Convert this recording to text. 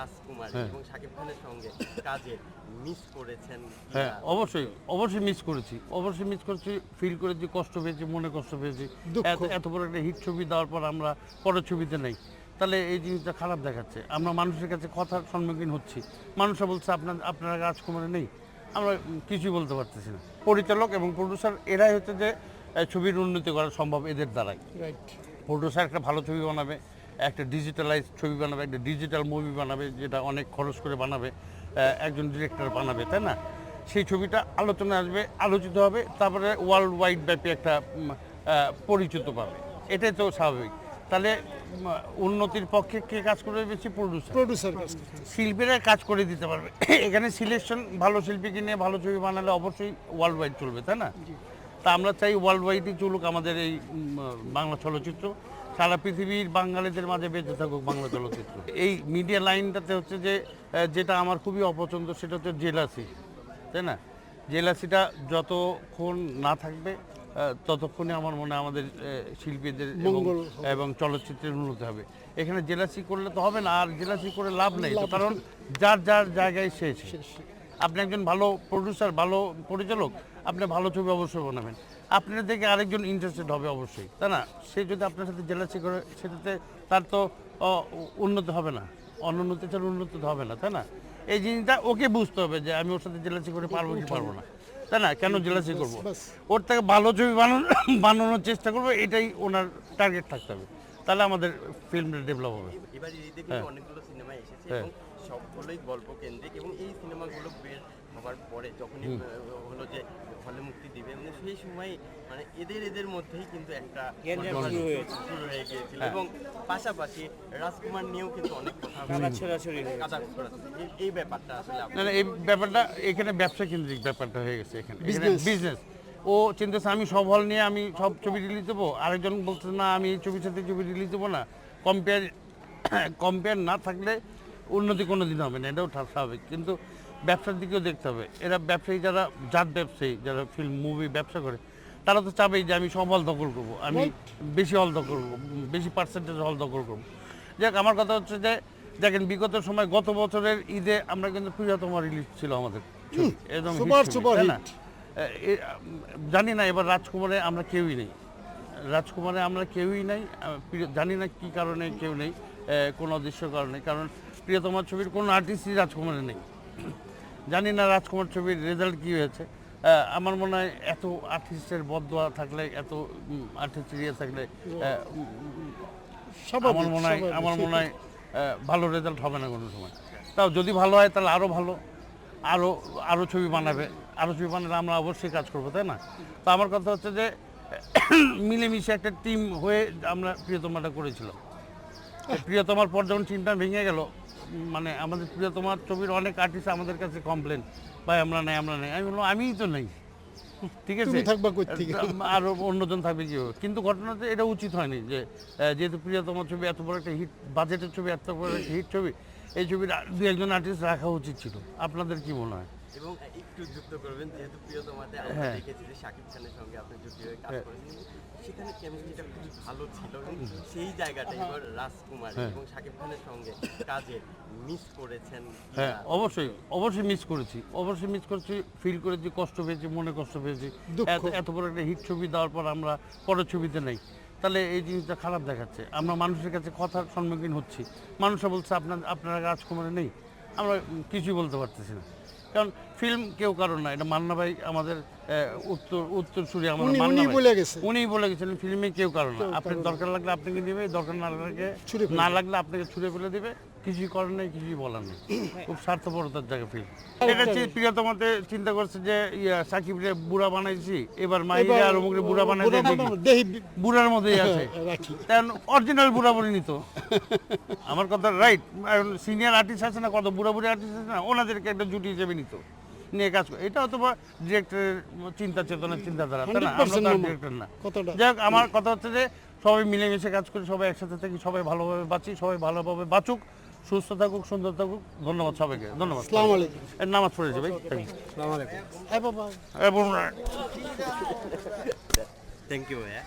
রাজকুমার হ্যাঁ। এবং শাকিব খানের সঙ্গে কাজে মিস করেছেন হ্যাঁ অবশ্যই অবশ্যই মিস করেছি অবশ্যই মিস করেছি ফিল করেছি কষ্ট পেয়েছি মনে কষ্ট পেয়েছি। এত- বড় একটা হিট ছবি দেওয়ার পর আমরা পরের ছবিতে নেই। তাহলে এই জিনিসটা খারাপ দেখাচ্ছে। আমরা মানুষের কাছে কথার সম্মুখীন হচ্ছি। মানুষরা বলছে আপনার আপনারা রাজকুমারে নেই। আমরা কিছুই বলতে পারতেছি না। পরিচালক এবং প্রডিউসার এরাই হচ্ছে যে ছবির উন্নতি করা সম্ভব এদের দ্বারাই। রাইট প্রডিউসার একটা ভালো ছবি বানাবে। একটা ডিজিটালাইজ ছবি বানাবে একটা ডিজিটাল মুভি বানাবে যেটা অনেক খরচ করে বানাবে একজন ডিরেক্টর বানাবে তাই না? সেই ছবিটা আলোচনা আসবে আলোচিত হবে তারপরে ওয়ার্ল্ড ওয়াইড ব্যাপী একটা পরিচিত পাবে। এটাই তো স্বাভাবিক। তাহলে উন্নতির পক্ষে কে কাজ করবে বেশি? প্রডিউসার প্রডিউসার শিল্পীরা কাজ করে দিতে পারবে। এখানে সিলেকশন ভালো শিল্পীকে নিয়ে ভালো ছবি বানালে অবশ্যই ওয়ার্ল্ড ওয়াইড চলবে তাই না? তা আমরা চাই ওয়ার্ল্ড ওয়াইডই চলুক আমাদের এই বাংলা চলচ্চিত্র। সারা পৃথিবীর বাঙালিদের মাঝে বেঁচে থাকুক বাংলা চলচ্চিত্র। এই মিডিয়া লাইনটাতে হচ্ছে যে যেটা আমার খুবই অপছন্দ সেটা হচ্ছে জেলাসি তাই না? জেলাসিটা যতক্ষণ না থাকবে ততক্ষণে আমার মনে হয় আমাদের শিল্পীদের। এবং চলচ্চিত্রের উন্নতি হবে। এখানে জেলাসি করলে তো হবে না আর জেলাসি করে লাভ নেই কারণ যার যার জায়গায় শেষ আপনি একজন ভালো প্রডিউসার ভালো পরিচালক আপনি ভালো ছবি অবশ্যই বানাবেন। আপনার থেকে আরেকজন ইন্টারেস্টেড হবে অবশ্যই তাই না? সে যদি আপনার সাথে জেলাসি করে সেটাতে তার তো উন্নতি হবে না। অনুন্নতি ছাড়া উন্নতি তো হবে না তাই না? এই জিনিসটা ওকে বুঝতে হবে যে আমি ওর সাথে জেলাসি করে পারব কি পারব না তাই না? কেন জেলাসি করব? ওর থেকে ভালো ছবি বানানো বানানোর চেষ্টা করব এটাই ওনার টার্গেট থাকতে হবে। তাহলে আমাদের ফিল্মটা ডেভেলপ হবে। এবার হ্যাঁ। অনেকগুলো সিনেমা এসেছে হ্যাঁ। এবং সবগুলোই গল্প কেন্দ্রিক এবং এই সিনেমাগুলো বের হবার পরে যখনই হলো যে হলে মুক্তি দিবে মানে সেই সময় মানে এদের এদের মধ্যেই কিন্তু একটা শুরু হয়ে গিয়েছিল হ্যাঁ। এবং পাশাপাশি রাজকুমার নিয়েও কিন্তু অনেক কথা। এই- ব্যাপারটা আসলে না এই ব্যাপারটা এখানে ব্যবসা কেন্দ্রিক ব্যাপারটা হয়ে গেছে এখানে। এখানে বিজনেস ও চিন্তাছে আমি সব হল নিয়ে আমি সব ছবি রিলিজ দেবো। আরেকজন বলছে না আমি এই ছবির সাথে ছবি রিলিজ দেবো না। কম্পেয়ার কম্পেয়ার না থাকলে উন্নতি কোনো দিন হবে না এটাও স্বাভাবিক। কিন্তু ব্যবসার দিকেও দেখতে হবে। এরা ব্যবসায়ী যারা জাত ব্যবসায়ী যারা ফিল্ম মুভি ব্যবসা করে তারা তো চাবেই যে আমি সব হল দখল করব। আমি বেশি হল দখল করব বেশি পার্সেন্টেজ হল দখল করব। যাক আমার কথা হচ্ছে যে দেখেন বিগত সময় গত বছরের ঈদে আমরা কিন্তু প্রিয়তম রিলিজ ছিল আমাদের। একদম জানি না এবার রাজকুমারে আমরা কেউই নেই। রাজকুমারে আমরা কেউই নাই জানি না কি কারণে কেউ নেই কোনো অদৃশ্য কারণে। কারণ প্রিয়তমার ছবির কোনো আর্টিস্টই রাজকুমারে নেই। জানি না রাজকুমার ছবির রেজাল্ট কী হয়েছে। আমার মনে হয় এত আর্টিস্টের বদয়া থাকলে এত আর্টিস্ট ইয়ে থাকলে আমার মনে হয় আমার মনে হয় ভালো রেজাল্ট হবে না কোনো সময়। তাও যদি ভালো হয় তাহলে আরও ভালো আরও আরও ছবি বানাবে। আরও ছবি বানালে আমরা অবশ্যই কাজ করব তাই না? তো আমার কথা হচ্ছে যে মিলেমিশে একটা টিম হয়ে আমরা প্রিয়তমাটা করেছিলাম। প্রিয়তমার পর যখন টিমটা ভেঙে গেল মানে আমাদের প্রিয়তমার ছবির অনেক আর্টিস্ট আমাদের কাছে কমপ্লেন ভাই আমরা নেই আমরা নেই। আমি বললাম আমিই তো নেই। ঠিক আছে? থাকবা থেকে? আর অন্যজন থাকবে কি? কিন্তু ঘটনাতে এটা উচিত হয়নি যে যেহেতু যেহেতু তোমার ছবি এত বড় একটা হিট বাজেটের ছবি এত বড় একটা হিট ছবি এই ছবির দু একজন আর্টিস্ট রাখা উচিত ছিল। আপনাদের কি মনে হয়? এবং একটু যুক্ত করবেন যেহেতু প্রিয়তমাতে আমরা হ্যাঁ। দেখেছি যে শাকিব খানের সঙ্গে আপনি জুটি হয়ে কাজ হ্যাঁ। করেছেন। সেখানে কেমিস্ট্রিটা খুবই ভালো ছিল। এবং সেই জায়গাটা এবার রাজকুমার হ্যাঁ। এবং শাকিব খানের সঙ্গে কাজে মিস করেছেন হ্যাঁ অবশ্যই অবশ্যই মিস করেছি। অবশ্যই মিস করেছি ফিল করেছি কষ্ট পেয়েছি মনে কষ্ট পেয়েছি। এত এত বড় একটা হিট ছবি দেওয়ার পর আমরা পরের ছবিতে নেই। তাহলে এই জিনিসটা খারাপ দেখাচ্ছে। আমরা মানুষের কাছে কথার সম্মুখীন হচ্ছি। মানুষরা বলছে আপনার আপনারা রাজকুমারে নেই। আমরা কিছুই বলতে পারতেছি না। কারণ ফিল্ম কেউ কারণ না এটা মান্না ভাই আমাদের উত্তর উত্তর সুরে আমার উনি-। বলে গেছে। উনিই বলে গেছিলেন ফিল্মে কেউ কারণ না। আপনার দরকার লাগলে আপনাকে দিবে দরকার না লাগলে না লাগলে আপনাকে ছুঁড়ে ফেলে দিবে। কিছুই করার নেই কিছুই বলার নেই। খুব স্বার্থপরতার জায়গা ফিল এটা হচ্ছে প্রিয়তমাতে চিন্তা করছে যে ইয়া সাকিবরে বুড়া বানাইছি এবার এবার আর অমুকরে বুড়া বানাই দেখি। বুড়ার মধ্যেই আছে। কারণ অরিজিনাল বুড়া বলিনি তো আমার কথা রাইট সিনিয়র আর্টিস্ট আছে না কত বুড়া বুড়ি আর্টিস্ট আছে না ওনাদেরকে একটা জুটি হিসেবে নিত। নিয়ে কাজ করে। এটা হয়তো বা ডিরেক্টরের চিন্তা চেতনার চিন্তাধারা তাই না? আমরা 100% তো ডিরেক্টর না। যাই হোক আমার কথা হচ্ছে যে সবাই মিলেমিশে কাজ করি সবাই একসাথে থাকি সবাই ভালোভাবে বাঁচি সবাই ভালোভাবে বাঁচুক সুস্থ থাকুক সুন্দর থাকুক। ধন্যবাদ সবাইকে ধন্যবাদ। আসসালামু আলাইকুম। এর নামাজ পড়েছে ভাই। থ্যাংক হ্যাঁ বাবা। ইউ থ্যাংক ইউ ভাইয়া।